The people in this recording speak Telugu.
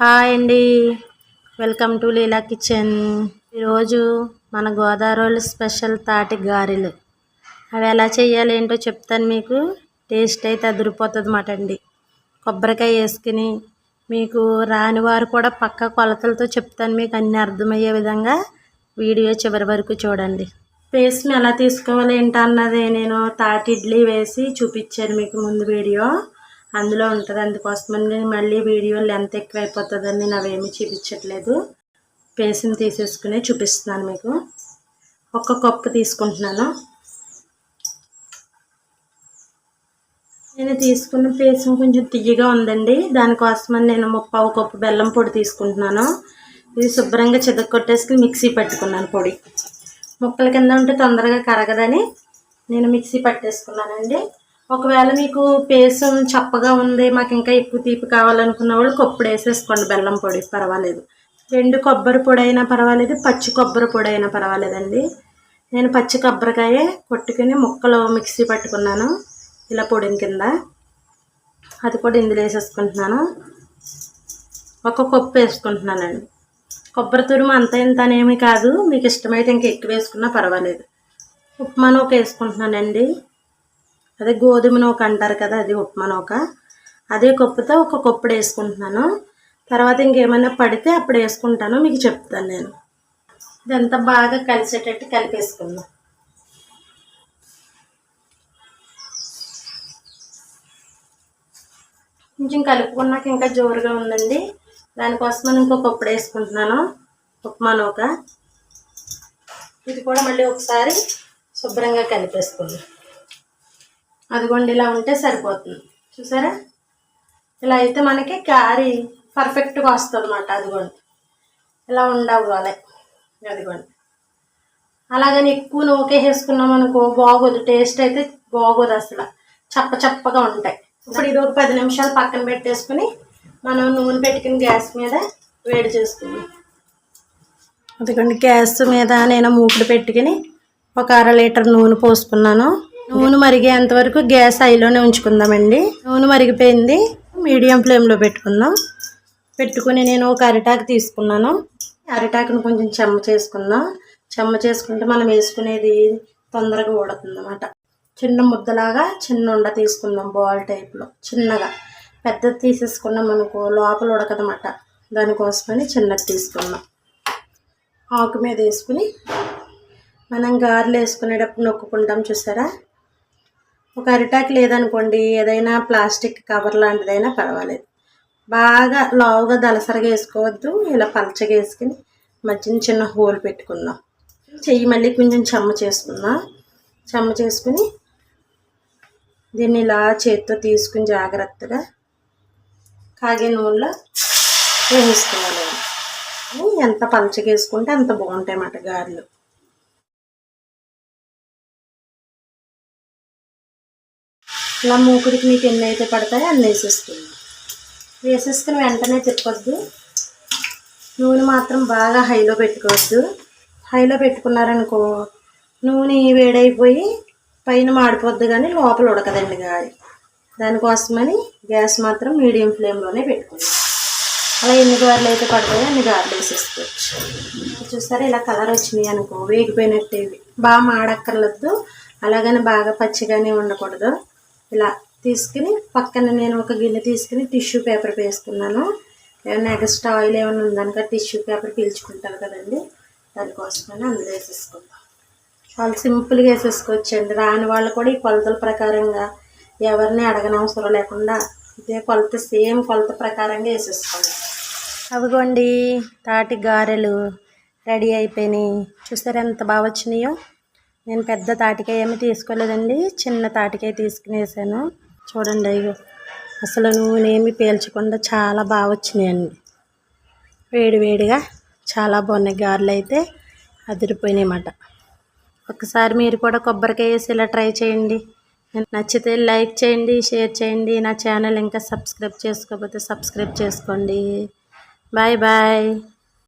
హాయ్ అండి. Welcome to Leela kitchen. ఈరోజు మన గోదావరి స్పెషల్ తాటి గారెలు. అవి ఎలా చేయాలి ఏంటో చెప్తాను మీకు. టేస్ట్ అయితే అదిరిపోతుంది మాట అండి. కొబ్బరికాయ వేసుకుని మీకు రాని వారు కూడా పక్క కొలతలతో చెప్తాను మీకు. అన్ని అర్థమయ్యే విధంగా వీడియో చివరి వరకు చూడండి. పేస్ట్ని ఎలా తీసుకోవాలి ఏంటన్నది నేను తాటి ఇడ్లీ వేసి చూపించాను మీకు ముందు వీడియో. అందులో ఉంటుంది. అందుకోసమని నేను మళ్ళీ వీడియో లెంత్ ఎక్కువ అయిపోతుందని నేను అవేమీ చూపించట్లేదు. పేస్ట్ని తీసేసుకుని చూపిస్తున్నాను మీకు. ఒక కప్పు తీసుకుంటున్నాను. నేను తీసుకున్న పేసం కొంచెం తియ్యగా ఉందండి. దానికోసమని నేను ముప్పావు కప్పు బెల్లం పొడి తీసుకుంటున్నాను. ఇది శుభ్రంగా కొట్టేసుకుని మిక్సీ పెట్టుకున్నాను పొడి. ముక్కల కింద ఉంటే తొందరగా కరగదని నేను మిక్సీ పట్టేసుకున్నానండి. ఒకవేళ మీకు పేసం చప్పగా ఉంది మాకు ఇంకా ఎక్కువ తీపి కావాలనుకున్న వాళ్ళు కొప్పుడు వేసేసుకోండి బెల్లం పొడి పర్వాలేదు. రెండు కొబ్బరి పొడి అయినా పర్వాలేదు పచ్చి కొబ్బరి పొడి అయినా పర్వాలేదండి. నేను పచ్చి కొబ్బరికాయ కొట్టుకుని ముక్కలు మిక్సీ పట్టుకున్నాను ఇలా పొడిని కింద. అది కూడా ఇందులో వేసేసుకుంటున్నాను. ఒక కప్పు వేసుకుంటున్నానండి. కొబ్బరి తురుము అంత ఇంత అనేమి కాదు మీకు ఇష్టమైతే ఇంకా ఎక్కువ వేసుకున్నా పర్వాలేదు. ఉప్మా ఒక వేసుకుంటున్నానండి. అదే గోధుమ నూక అంటారు కదా అది ఉప్మా నూక. అదే కప్పుతో ఒక కప్పుడు వేసుకుంటున్నాను. తర్వాత ఇంకేమైనా పడితే అప్పుడు వేసుకుంటాను మీకు చెప్తాను నేను. ఇదంతా బాగా కలిసేటట్టు కలిపేసుకుందాం. కొంచెం కలుపుకున్నాక ఇంకా జోరుగా ఉందండి. దానికోసం నేను ఇంకొక కప్పుడు వేసుకుంటున్నాను ఉప్మా నూక. ఇది కూడా మళ్ళీ ఒకసారి శుభ్రంగా కలిపేసుకుందాం. అదిగోండి ఇలా ఉంటే సరిపోతుంది. చూసారా? ఇలా అయితే మనకి క్యారీ పర్ఫెక్ట్గా వస్తుంది అన్నమాట అదిగోండి ఇలా ఉండవ్వాలి అదిగోండి అలాగని ఎక్కువ నూకే వేసుకున్నాం అనుకో బాగోదు టేస్ట్ అయితే బాగోదు అసలు. చప్ప చప్పగా ఉంటాయి. ఇప్పుడు ఇది ఒక పది నిమిషాలు పక్కన పెట్టేసుకుని మనం నూనె పెట్టుకుని గ్యాస్ మీద వేడి చేసుకుందాం. అదిగోండి గ్యాస్ మీద నేను మూకుడు పెట్టుకుని ఒక అర లీటర్ నూనె పోసుకున్నాను. నూనె మరిగేంత వరకు గ్యాస్ హైలోనే ఉంచుకుందామండి. నూనె మరిగిపోయింది. మీడియం ఫ్లేమ్లో పెట్టుకుందాం. పెట్టుకుని నేను ఒక అరిటాకు తీసుకున్నాను. అరిటాకును కొంచెం చెమ్మ చేసుకుందాం. చెమ్మ చేసుకుంటే మనం వేసుకునేది తొందరగా ఉడుతుంది అన్నమాట చిన్న ముద్దలాగా చిన్న ఉండ తీసుకుందాం బాల్ టైప్లో చిన్నగా. పెద్దది తీసేసుకున్నాం అనుకో లోపల ఉడకదన్నమాట. దానికోసమని చిన్నది తీసుకున్నాం. ఆకు మీద వేసుకుని మనం గారెలు వేసుకునేటప్పుడు నొక్కుకుంటాం చూసారా? ఒక అరిటాక్ లేదనుకోండి ఏదైనా ప్లాస్టిక్ కవర్ లాంటిదైనా పర్వాలేదు. బాగా లావుగా దలసరగా వేసుకోవద్దు ఇలా పలచగా వేసుకుని మధ్యన చిన్న హోల్ పెట్టుకుందాం. చెయ్యి మళ్ళీ కొంచెం చెమ్మ చేసుకుందాం. చెమ్మ చేసుకుని దీన్ని ఇలా చేతితో తీసుకుని జాగ్రత్తగా కాగే నూనెలో వేసుకున్నాను ఎంత పలచగా వేసుకుంటే అంత బాగుంటాయి అన్నమాట గారెలు. ఇలా మూకుడికి మీకు ఎన్ని అయితే పడతాయో అన్ని వేసేసుకుంది వేసేసుకుని వెంటనే తిప్పొద్దు. నూనె మాత్రం బాగా హైలో పెట్టుకోవద్దు. హైలో పెట్టుకున్నారనుకో నూనె వేడైపోయి పైన మాడిపోద్ది కానీ లోపల ఉడకదండి గాయ దానికోసమని గ్యాస్ మాత్రం మీడియం ఫ్లేమ్లోనే పెట్టుకుంది అలా ఎన్ని గారెలు అయితే పడతాయో అన్ని గారెలు వేసేసుకోవచ్చు. చూసారా ఇలా కలర్ వచ్చినాయి అనుకో వేగిపోయినట్టు బాగా మాడక్కర్లొద్దు. అలాగని బాగా పచ్చిగానే ఉండకూడదు. ఇలా తీసుకుని పక్కన నేను ఒక గిన్నె తీసుకుని టిష్యూ పేపర్ వేసుకున్నాను. ఏమైనా ఎక్స్ట్రా ఆయిల్ ఏమైనా ఉందనుక టిష్యూ పేపర్ పీల్చుకుంటారు కదండి. దానికోసమని అందులో వేసేసుకుందాం. చాలా సింపుల్గా వేసేసుకోవచ్చండి. రాని వాళ్ళు కూడా ఈ కొలతల ప్రకారంగా ఎవరిని అడగనవసరం లేకుండా ఇదే కొలత సేమ్ కొలత ప్రకారంగా వేసేసుకోండి అవిగోండి తాటి గారెలు రెడీ అయిపోయినాయి. చూసారు ఎంత బాగా వచ్చినాయో? నేను పెద్ద తాటికాయ ఏమి తీసుకోలేదండి. చిన్న తాటికాయ తీసుకునేసాను. చూడండి అయ్యో అసలు నూనె పీల్చకుండా చాలా బాగా వచ్చినాయండి. వేడివేడిగా చాలా బాగున్నాయి. గారెలు అయితే అదిరిపోయినాయి అన్నమాట. ఒకసారి మీరు కూడా కొబ్బరికాయ వేసి ఇలా ట్రై చేయండి. నచ్చితే లైక్ చేయండి షేర్ చేయండి. నా ఛానల్ ఇంకా సబ్స్క్రైబ్ చేసుకోకపోతే సబ్స్క్రైబ్ చేసుకోండి. Bye bye.